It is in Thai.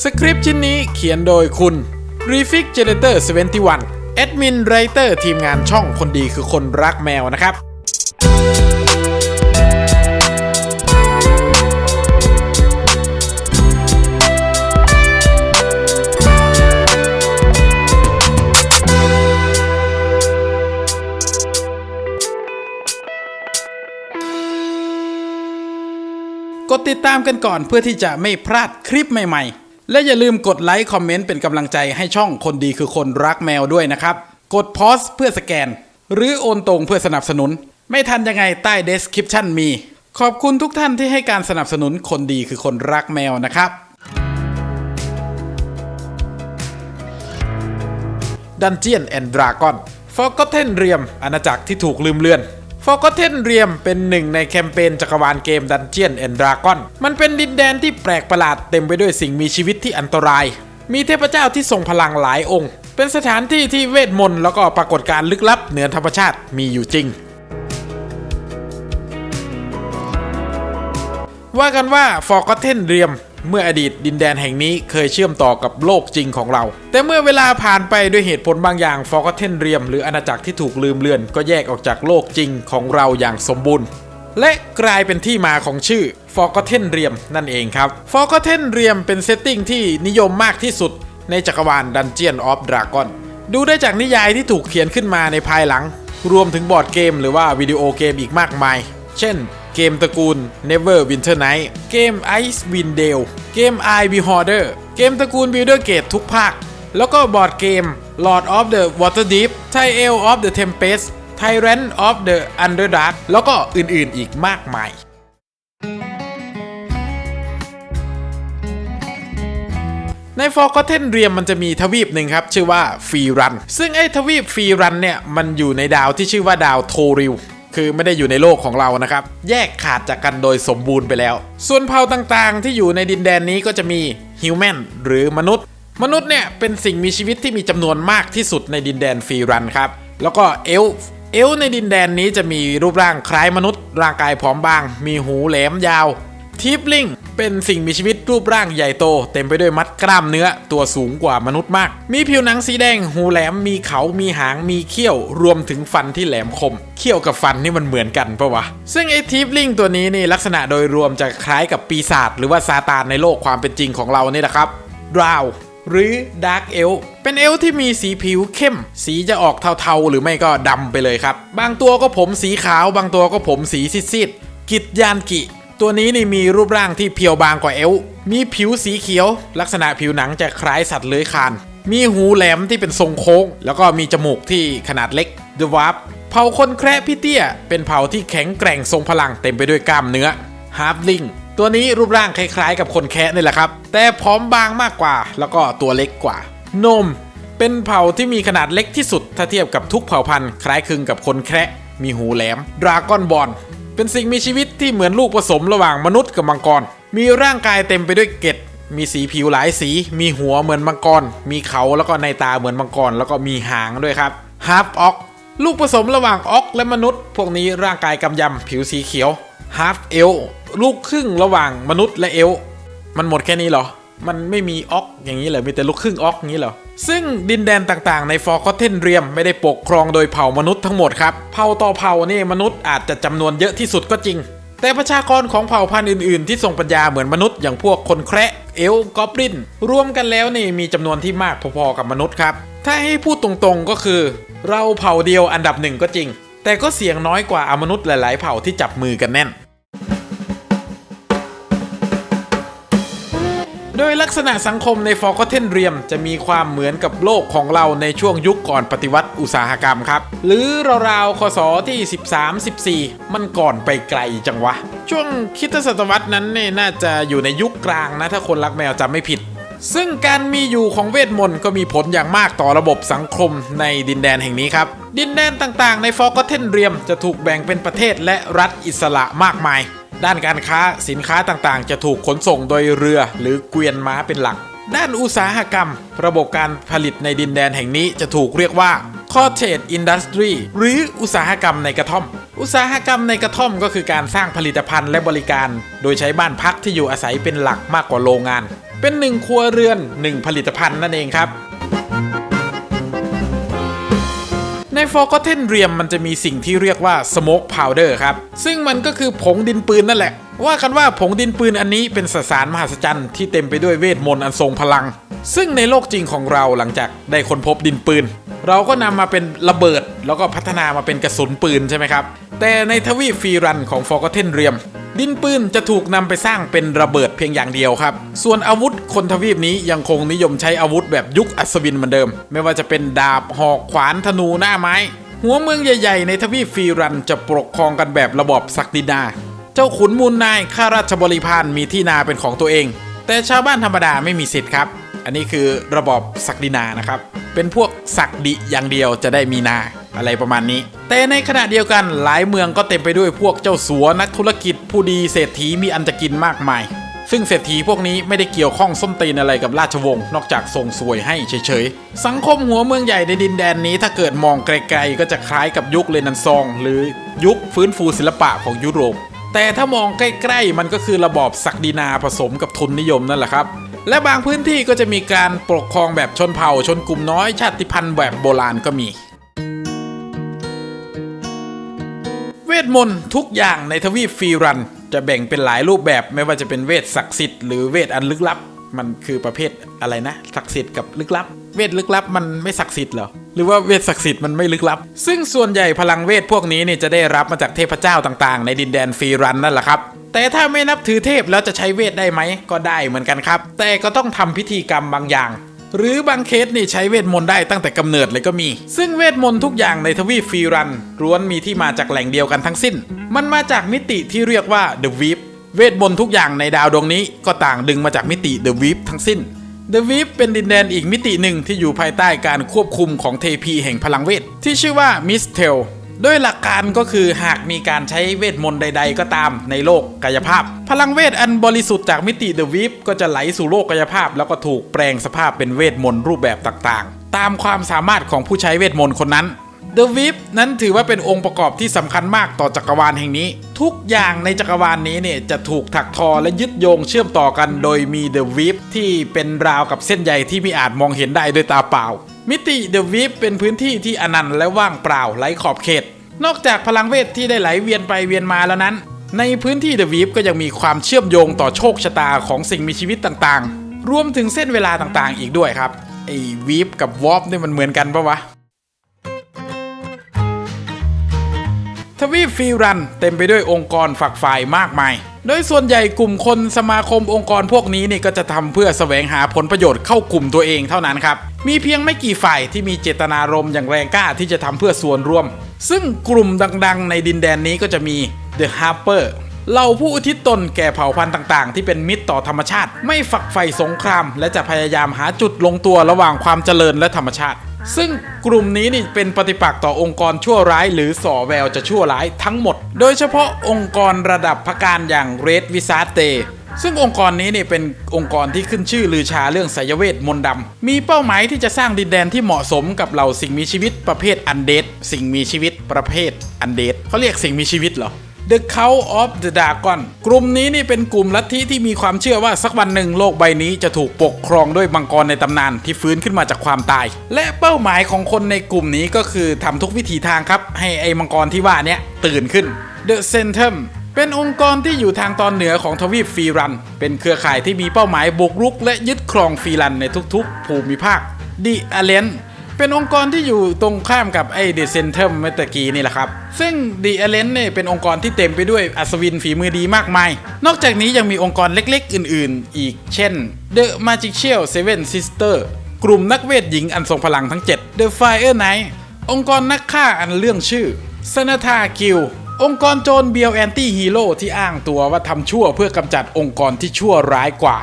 สคริปต์ชิ้นนี้เขียนโดยคุณ Refrigerator 71แอดมินไรเตอร์ทีมงานช่องคนดีคือคนรักแมวนะครับ กดติดตามกันก่อนเพื่อที่จะไม่พลาดคลิปใหม่ๆ และอย่าลืมกดไลค์คอมเมนต์เป็นกำลังใจให้ช่องคนดีคือคนรักแมวด้วยนะครับ กดพอสเพื่อสแกน หรือโอนตรงเพื่อสนับสนุน ไม่ทันยังไงใต้ description มี ขอบคุณทุกท่านที่ให้การสนับสนุนคนดีคือคนรักแมวนะครับ Dungeon and Dragon Forgotten Realm อาณาจักรที่ถูกลืมเลือน Forgotten Realm เป็นหนึ่งในแคมเปญจักรวาลเกม Dungeon and Dragon มันเป็นดินแดนที่แปลกประหลาดเต็มไปด้วยสิ่งมีชีวิตที่อันตราย มีเทพเจ้าที่ทรงพลังหลายองค์ เป็นสถานที่ที่เวทมนต์แล้วก็ปรากฏการลึกลับเหนือธรรมชาติมีอยู่จริง ว่ากันว่า Forgotten Realm เมื่ออดีตดินแดนแห่งนี้เคยเชื่อมต่อกับโลกจริงของเรา แต่เมื่อเวลาผ่านไปด้วยเหตุผลบางอย่าง Forgotten Realm หรืออาณาจักรที่ถูกลืมเลือน ก็แยกออกจากโลกจริงของเราอย่างสมบูรณ์และกลายเป็นที่มาของชื่อ Forgotten Realm นั่นเองครับ Forgotten Realm เป็นเซตติ้งที่นิยมมากที่สุดในจักรวาล Dungeon of Dragon ดูได้จากนิยายที่ถูกเขียนขึ้นมาในภายหลัง รวมถึงบอร์ดเกมหรือว่าวิดีโอเกมอีกมากมาย เช่น เกมตระกูล Never Winter Night เกม Icewind Dale เกม I Beholder เกมตระกูล Builder Gate ทุกภาค แล้วก็บอร์ดเกม Lord of the Waterdeep Tale of the Tempest Tyrant of the Underdark แล้วก็อื่นๆอีกมากมายใน Forgotten Realm มันจะมีทวีปหนึ่งครับ ชื่อว่าฟีรัน ซึ่งไอ้ทวีปฟีรันเนี่ย มันอยู่ในดาวที่ชื่อว่าดาวโทริล คือไม่ได้อยู่ในโลกของเรานะครับ แยกขาดจากกันโดยสมบูรณ์ไปแล้ว ส่วนเผ่าต่างๆ ที่อยู่ในดินแดนนี้ก็จะมีฮิวแมนหรือมนุษย์ มนุษย์เนี่ยเป็นสิ่งมีชีวิตที่มีจำนวนมากที่สุดในดินแดนฟีรันครับ แล้วก็เอลฟ์เอลฟ์ในดินแดนนี้จะมีรูปร่างคล้ายมนุษย์ ร่างกายผอมบาง มีหูแหลมยาว ทิปลิงเป็นสิ่งมีชีวิตรูปร่างใหญ่โต เต็มไปด้วยมัดกล้ามเนื้อตัวสูงกว่ามนุษย์มาก มีผิวหนังสีแดง หูแหลม มีเขา มีหาง มีเขี้ยว รวมถึงฟันที่แหลมคม เขี้ยวกับฟันนี่มันเหมือนกันปะวะ ซึ่งไอ้ทิปลิงตัวนี้นี่ลักษณะโดยรวมจะคล้ายกับปีศาจหรือว่าซาตานในโลกความเป็นจริงของเรานี่แหละครับดราวหรือดาร์กเอลเป็นเอลที่มีสีผิวเข้ม สีจะออกเทาๆ หรือไม่ก็ดำไปเลยครับ บางตัวก็ผมสีขาว บางตัวก็ผมสีซีดๆกิจยานกิ ตัวนี้นี่มีรูปร่างที่เพียวบางกว่าเอลมีผิวสีเขียว ลักษณะผิวหนังจะคล้ายสัตว์เลื้อยคลาน มีหูแหลมที่เป็นทรงโค้ง แล้วก็มีจมูกที่ขนาดเล็กเดวาร์เผ่าคนแคระพี่เตี้ย เป็นเผ่าที่แข็งแกร่งทรงพลังเต็มไปด้วยกล้ามเนื้อฮาร์ฟลิงตัวนี้รูปร่างคล้ายๆ กับคนแคะนี่แหละครับ แต่ผอมบางมากกว่า แล้วก็ตัวเล็กกว่า นม เป็นเผ่าที่มีขนาดเล็กที่สุด ถ้าเทียบกับทุกเผ่าพันธุ์คล้ายคลึงกับคนแคระมีหูแหลม ดราก้อนบอล เป็นสิ่งมีชีวิตที่เหมือนลูกผสมระหว่างมนุษย์กับมังกร มีร่างกายเต็มไปด้วยเกล็ด มีสีผิวหลายสี มีหัวเหมือนมังกร มีเขาแล้วก็ในตาเหมือนมังกร แล้วก็มีหางด้วยครับฮาร์ฟออกลูกผสมระหว่างออกและมนุษย์ พวกนี้ร่างกายกำยำผิวสีเขียวฮาร์ฟเอลลูกครึ่งระหว่างมนุษย์และเอลมันหมดแค่นี้เหรอ มันไม่มีออกอย่างนี้เหรอมีแต่ลูกครึ่งออกอย่างนี้เหรอซึ่งดินแดนต่างๆใน Forgotten Realm ไม่ได้ปกครองโดยเผ่ามนุษย์ทั้งหมดครับเผ่าต่อเผ่านี่มนุษย์อาจจะจำนวนเยอะที่สุดก็จริง แต่ประชากรของเผ่าพันธุ์อื่นๆ ที่ทรงปัญญาเหมือนมนุษย์อย่างพวกคนแคระเอลกอบลินรวมกันแล้วนี่มีจำนวนที่มากพอๆกับมนุษย์ครับถ้าให้พูดตรงๆก็คือ เราเผ่าเดียวอันดับหนึ่งก็จริง แต่ก็เสียงน้อยกว่าอมนุษย์หลาย ๆ เผ่าที่จับมือกันแน่น โดยลักษณะสังคมใน Forgotten Realm จะมีความเหมือนกับโลกของเราในช่วงยุคก่อนปฏิวัติอุตสาหกรรมครับ หรือราวๆคศที่ 13-14 มันก่อนไปไกลจังวะ ช่วงคริดศตวรรษนั้นเนี่ยน่าจะอยู่ในยุคกลางนะถ้าคนรักแมวจำไม่ผิดซึ่งการมีอยู่ของเวทมนต์ก็มีผลอย่างมากต่อระบบสังคมในดินแดนแห่งนี้ครับ ดินแดนต่างๆ ใน Forgotten Realm จะถูกแบ่งเป็นประเทศและรัฐอิสระมากมาย ด้านการค้าสินค้าต่างๆ จะถูกขนส่งโดยเรือหรือเกวียนม้าเป็นหลัก ด้านอุตสาหกรรม ระบบการผลิตในดินแดนแห่งนี้จะถูกเรียกว่า cottage industry หรืออุตสาหกรรมในกระท่อม อุตสาหกรรมในกระท่อมก็คือการสร้างผลิตภัณฑ์และบริการ โดยใช้บ้านพักที่อยู่อาศัยเป็นหลักมากกว่าโรงงาน เป็นหนึ่งครัวเรือนหนึ่งผลิตภัณฑ์นั่นเองครับ ใน Forgotten Realm มันจะมีสิ่งที่เรียกว่า Smoke Powder ครับ ซึ่งมันก็คือผงดินปืนนั่นแหละ ว่ากันว่าผงดินปืนอันนี้เป็นสสารมหัศจรรย์ที่เต็มไปด้วยเวทมนต์อันทรงพลัง ซึ่งในโลกจริงของเราหลังจากได้ค้นพบดินปืน เราก็นำมาเป็นระเบิด แล้วก็พัฒนามาเป็นกระสุนปืนใช่ไหมครับ แต่ในทวีปฟรีรันของ Forgotten Realm ดินปืนจะถูกนำไปสร้างเป็นระเบิดเพียงอย่างเดียวครับ ส่วนอาวุธคนทวีปนี้ยังคงนิยมใช้อาวุธแบบยุคอัศวินเหมือนเดิม ไม่ว่าจะเป็นดาบหอกขวานธนูหน้าไม้ หัวเมืองใหญ่ๆ ในทวีปฟรีรันจะปกครองกันแบบระบอบศักดินา เจ้าขุนมูลนายข้าราชบริพารมีที่นาเป็นของตัวเอง แต่ชาวบ้านธรรมดาไม่มีสิทธิ์ครับ อันนี้คือระบอบศักดินานะครับ เป็นพวกศักดิอย่างเดียวจะได้มีนาอะไรประมาณนี้ แต่ในขณะเดียวกันหลายเมืองก็เต็มไปด้วยพวกเจ้าสัวนักธุรกิจผู้ดีเศรษฐีมีอันจะกินมากมาย ซึ่งเศรษฐีพวกนี้ไม่ได้เกี่ยวข้องส้นตีนอะไรกับราชวงศ์นอกจากส่งสวยให้เฉยๆ สังคมหัวเมืองใหญ่ในดินแดนนี้ถ้าเกิดมองไกลๆ ก็จะคล้ายกับยุคเรนันซอง หรือยุคฟื้นฟูศิลปะของยุโรปแต่ถ้ามองใกล้ๆ มันก็คือระบอบศักดินาผสมกับทุนนิยมนั่นแหละครับ และบางพื้นที่ก็จะมีการปกครองแบบชนเผ่าชนกลุ่มน้อยชาติพันธุ์แบบโบราณก็มี เวทมนต์ทุกอย่างในทวีปฟีรัน จะแบ่งเป็นหลายรูปแบบไม่ว่าจะเป็นเวทศักดิ์สิทธิ์หรือเวทอันลึกลับ มันคือประเภทอะไรนะ ศักดิ์สิทธิ์กับลึกลับ เวทลึกลับมันไม่ศักดิ์สิทธิ์เหรอหรือว่าเวทศักดิ์สิทธิ์มันไม่ลึกลับ ซึ่งส่วนใหญ่พลังเวทพวกนี้เนี่ยจะได้รับมาจากเทพเจ้าต่างๆ ในดินแดนฟรีรันนั่นแหละครับ แต่ถ้าไม่นับถือเทพแล้วจะใช้เวทได้ไหมก็ได้เหมือนกันครับ แต่ก็ต้องทำพิธีกรรมบางอย่าง หรือบางเคสนี่ใช้เวทมนต์ได้ตั้งแต่กำเนิดเลยก็มี ซึ่งเวทมนต์ทุกอย่างในทวีปฟีรันล้วนมีที่มาจากแหล่งเดียวกันทั้งสิ้น มันมาจากมิติที่เรียกว่า The Weep เวทมนต์ทุกอย่างในดาวดวงนี้ก็ต่างดึงมาจากมิติ The Weep ทั้งสิ้น The Weep เป็นดินแดนอีกมิติหนึ่งที่อยู่ภายใต้การควบคุมของเทพีแห่งพลังเวทที่ชื่อว่า Miss t e l โด้วยหลักการก็คือหากมีการใช้เวทมนต์ใด ๆ ก็ตามในโลกกายภาพ พลังเวทอันบริสุทธิ์จากมิติเดอะวิฟก็จะไหลสู่โลกกายภาพ แล้วก็ถูกแปลงสภาพเป็นเวทมนต์รูปแบบต่างๆ ตามความสามารถของผู้ใช้เวทมนต์คนนั้น The v i p นั้นถือว่าเป็นองค์ประกอบที่สำคัญมากต่อจักรวาลแห่งนี้ ทุกอย่างในจักรวาลนี้เนี่ยจะถูกถักทอและยึดโยงเชื่อมต่อกันโดยมี The v i p ที่เป็นราวกับเส้นใยที่ไม่อาจมองเห็นได้ด้วยตาเปล่า มิติเดอะวิฟเป็นพื้นที่ที่อนันต์และว่างเปล่าไร้ขอบเขต นอกจากพลังเวทที่ได้ไหลเวียนไปเวียนมาแล้วนั้น ในพื้นที่เดอะวิฟก็ยังมีความเชื่อมโยงต่อโชคชะตาของสิ่งมีชีวิตต่างๆ รวมถึงเส้นเวลาต่างๆ อีกด้วยครับไอ้วิฟกับวอฟนี่มันเหมือนกันปะวะ ทวีปฟรีรันเต็มไปด้วยองค์กรฝักฝ่ายมากมาย โดยส่วนใหญ่กลุ่มคนสมาคมองค์กรพวกนี้นี่ก็จะทำเพื่อแสวงหาผลประโยชน์เข้ากลุ่มตัวเองเท่านั้นครับ มีเพียงไม่กี่ฝ่ายที่มีเจตนารมณ์อย่างแรงกล้าที่จะทำเพื่อส่วนรวม ซึ่งกลุ่มดังๆ ในดินแดนนี้ก็จะมี The Harper เหล่าผู้อุทิศตนแก่เผ่าพันธุ์ต่างๆ ที่เป็นมิตรต่อธรรมชาติ ไม่ฝักใฝ่สงคราม และจะพยายามหาจุดลงตัวระหว่างความเจริญและธรรมชาติ ซึ่งกลุ่มนี้นี่เป็นปฏิปักษ์ต่อองค์กรชั่วร้าย หรือส่อแววจะชั่วร้ายทั้งหมด โดยเฉพาะองค์กรระดับพการอย่างเรดวิซาเตซึ่งองค์กรนี้เนี่ยเป็นองค์กรที่ขึ้นชื่อลือชาเรื่องไสยเวทมนต์ดำมีเป้าหมายที่จะสร้างดินแดนที่เหมาะสมกับเหล่าสิ่งมีชีวิตประเภทอันเดดสิ่งมีชีวิตประเภทอันเดดเขาเรียกสิ่งมีชีวิตเหรอ The Cult of the Dragon กลุ่มนี้นี่เป็นกลุ่มลัทธิที่มีความเชื่อว่าสักวันหนึ่งโลกใบนี้จะถูกปกครองด้วยมังกรในตำนานที่ฟื้นขึ้นมาจากความตาย และเป้าหมายของคนในกลุ่มนี้ก็คือทำทุกวิถีทางครับ ให้ไอ้มังกรที่ว่านี้ตื่นขึ้น The Centum เป็นองค์กรที่อยู่ทางตอนเหนือของทวีปฟรีรัน เป็นเครือข่ายที่มีเป้าหมายบุกรุก และยึดครองฟรีรันในทุกๆ ภูมิภาค The Alliance เป็นองค์กรที่อยู่ตรงข้ามกับไอ้เดเซนเทมเมื่อตะกี้นี่แหละครับ ซึ่ง The Alliance เนี่ยเป็นองค์กรที่เต็มไปด้วยอัศวินฝีมือดีมากมาย นอกจากนี้ยังมีองค์กรเล็กๆ อื่นๆ อีก เช่น The Magical Seven Sister กลุ่มนักเวทหญิงอันทรงพลังทั้ง 7 The Fire Knight องค์กรนักฆ่าอันเรื่องชื่อ s a n a t a Guild องค์กรโจรเบียวแอนตี้ฮีโร่ที่อ้างตัวว่าทำชั่วเพื่อกำจัดองค์กรที่ชั่วร้ายกว่า